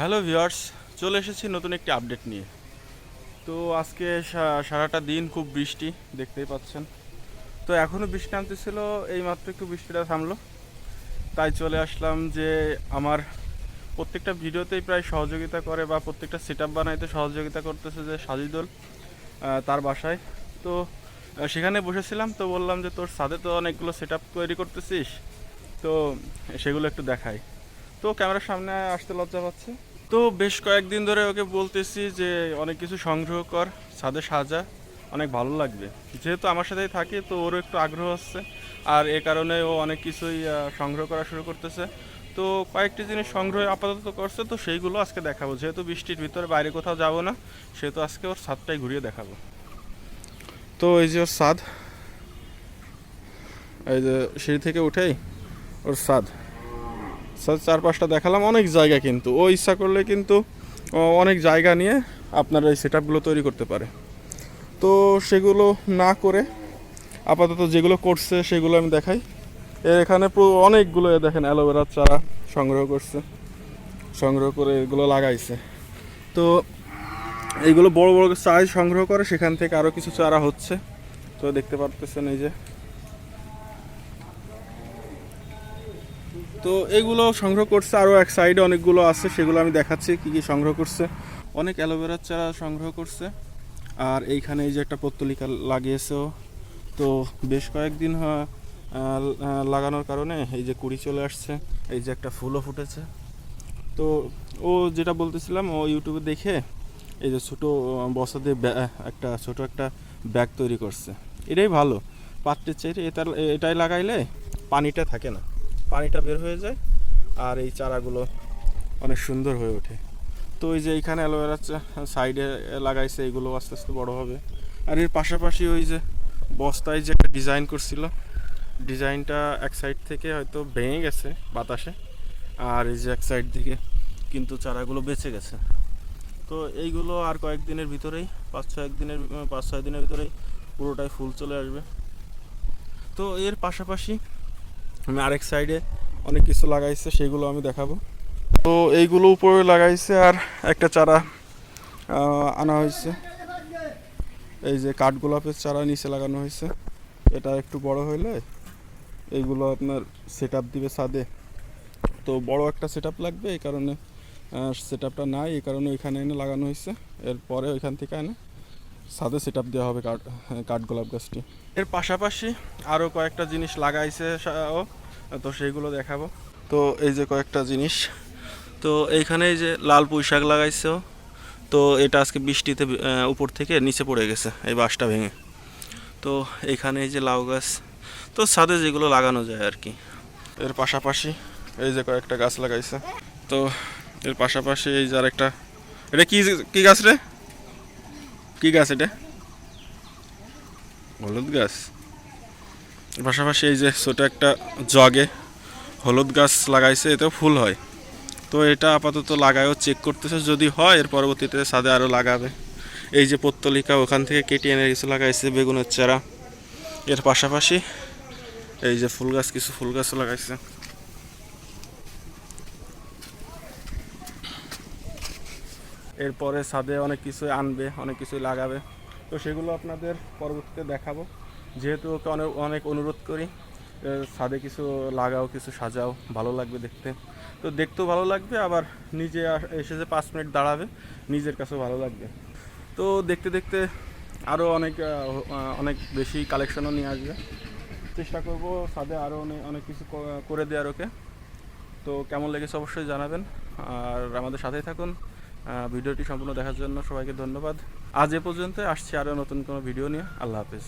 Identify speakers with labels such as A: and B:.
A: Hello viewers, চলে এসেছি নতুন একটি আপডেট নিয়ে। তো আজকে সারাটা দিন খুব বৃষ্টি, দেখতেই পাচ্ছেন। তো এখনও বৃষ্টি নামতেছিল এই মাত্র একটু বৃষ্টিটা থামলো। তাই চলে আসলাম যে আমার প্রত্যেকটা ভিডিওতেই প্রায় সহযোগিতা করে বা প্রত্যেকটা সেট বানাইতে সহযোগিতা করতেছে যে সাজিদুল তার বাসায়। তো সেখানে বসেছিলাম, তো বললাম যে তোর সাথে তো অনেকগুলো সেট আপ তৈরি করতেছিস, তো সেগুলো একটু দেখাই। তো ক্যামেরার সামনে আসতে লজ্জা পাচ্ছে। তো বেশ কয়েকদিন ধরে ওকে বলতেছি যে অনেক কিছু সংগ্রহ কর, ছাদে সাজা, অনেক ভালো লাগবে। যেহেতু আমার সাথেই থাকে, তো ওরও একটু আগ্রহ হচ্ছে আর এ কারণে ও অনেক কিছুই সংগ্রহ করা শুরু করতেছে। তো কয়েকটি জিনিস সংগ্রহ আপাতত করছে, তো সেইগুলো আজকে দেখাবো। যেহেতু বৃষ্টির ভিতরে বাইরে কোথাও যাব না, সেহেতু আজকে ওর ছাদটাই ঘুরিয়ে দেখাবো। তো এই যে ওর ছাদ, এই যে সিঁড়ি থেকে উঠেই ওর ছাদ। স্যার চার পাঁচটা দেখালাম, অনেক জায়গা কিন্তু। ও ইচ্ছা করলে কিন্তু অনেক জায়গা নিয়ে আপনার এই সেট তৈরি করতে পারে। তো সেগুলো না করে আপাতত যেগুলো করছে সেগুলো আমি দেখাই। এর এখানে অনেকগুলো দেখেন অ্যালোভেরার চারা সংগ্রহ করছে, সংগ্রহ করে এগুলো লাগাইছে। তো এইগুলো বড় বড় সাইজ সংগ্রহ করে, সেখান থেকে আরও কিছু চারা হচ্ছে। তো দেখতে পারতেছেন এই যে তো এগুলো সংগ্রহ করছে, আরও এক সাইডে অনেকগুলো আছে, সেগুলো আমি দেখাচ্ছি, কি কি সংগ্রহ করছে। অনেক অ্যালোভেরার চারা সংগ্রহ করছে। আর এইখানে এই যে একটা পত্তলিকা লাগিয়েছেও। তো বেশ কয়েকদিন লাগানোর কারণে এই যে কুড়ি চলে আসছে, এই যে একটা ফুলও ফুটেছে। তো ও যেটা বলতেছিলাম, ও ইউটিউবে দেখে এই যে ছোটো বসাতে একটা ছোট একটা ব্যাগ তৈরি করছে। এটাই ভালো, পাত্রের চাইতে এটা এটাই লাগাইলে পানিটা থাকে না। পানিটা বের হয়ে যায় আর এই চারাগুলো অনেক সুন্দর হয়ে ওঠে। তো ওই যে এইখানে অ্যালোভেরা সাইডে লাগাইছে, এগুলো আস্তে আস্তে বড় হবে। আর এর পাশাপাশি ওই যে বস্তায় যে একটা ডিজাইন করছিল, ডিজাইনটা এক সাইড থেকে হয়তো ভেঙে গেছে বাতাসে, আর এই যে এক সাইড থেকে কিন্তু চারাগুলো বেঁচে গেছে। তো এইগুলো আর কয়েকদিনের ভিতরেই, পাঁচ ছয় দিনের, পাঁচ ছয় দিনের ভিতরেই পুরোটাই ফুল চলে আসবে। তো এর পাশাপাশি আমি আরেক সাইডে অনেক কিছু লাগাইছে, সেগুলো আমি দেখাবো। তো এইগুলো উপরে লাগাইছে আর একটা চারা আনা হয়েছে। এই যে কাঠগোলাপের চারা নিচে লাগানো হয়েছে। এটা একটু বড় হইলে এইগুলো আপনার সেট দিবে ছাদে। তো বড় একটা সেট লাগবে, এই কারণে সেট আপটা নাই, এই কারণে ওইখানে এনে লাগানো হয়েছে। এরপরে ওইখান থেকে এনে ছাদে সেট আপ দেওয়া হবে কাঠ কাঠগোলাপ গাছটি। এর পাশাপাশি আরও কয়েকটা জিনিস লাগাইছে ও। তো সেইগুলো দেখাবো। তো এই যে কয়েকটা জিনিস। তো এইখানে এই যে লাল পুঁই শাক লাগাইছে, তো এটা আজকে বৃষ্টিতে উপর থেকে নিচে পড়ে গেছে, এই বাঁশটা ভেঙে। তো এইখানে এই যে লাউ গাছ, তো ছাদে যেগুলো লাগানো যায় আর কি। এর পাশাপাশি এই যে কয়েকটা গাছ লাগাইছে, তো এর পাশাপাশি এই যে আরেকটা, এটা কি কি গাছ রে? কি গাছ এটা? হলুদ গাছ। পাশাপাশি এই যে ছোট একটা জগে হলুদ গাছ লাগাইছে, এতেও ফুল হয়। তো এটা আপাতত লাগায়ও চেক করতেছে, যদি হয় এর পরবর্তীতে ছাদে আরও লাগাবে। এই যে পত্তলিকা, ওখান থেকে কেটে এনে কিছু লাগাইছে, বেগুনের চারা। এর পাশাপাশি এই যে ফুল গাছ, কিছু ফুল গাছও লাগাইছে। এরপরে ছাদে অনেক কিছু আনবে, অনেক কিছুই লাগাবে। তো সেগুলো আপনাদের পরবর্তীতে দেখাবো। যেহেতু ওকে অনেক অনেক অনুরোধ করি ছাদে কিছু লাগাও, কিছু সাজাও, ভালো লাগবে দেখতে। তো দেখতেও ভালো লাগবে, আবার নিজে এসে যে পাঁচ মিনিট দাঁড়াবে, নিজের কাছেও ভালো লাগবে। তো দেখতে দেখতে আরও অনেক অনেক বেশি কালেকশনও নিয়ে আসবে। চেষ্টা করব ছাদে আরও অনেক অনেক কিছু করে দেওয়ার ওকে। তো কেমন লেগেছে অবশ্যই জানাবেন। আর আমাদের সাথেই থাকুন। ভিডিওটি সম্পূর্ণ দেখার জন্য সবাইকে ধন্যবাদ। আজ এ পর্যন্ত, আসছি আরও নতুন কোনো ভিডিও নিয়ে। আল্লাহ হাফেজ।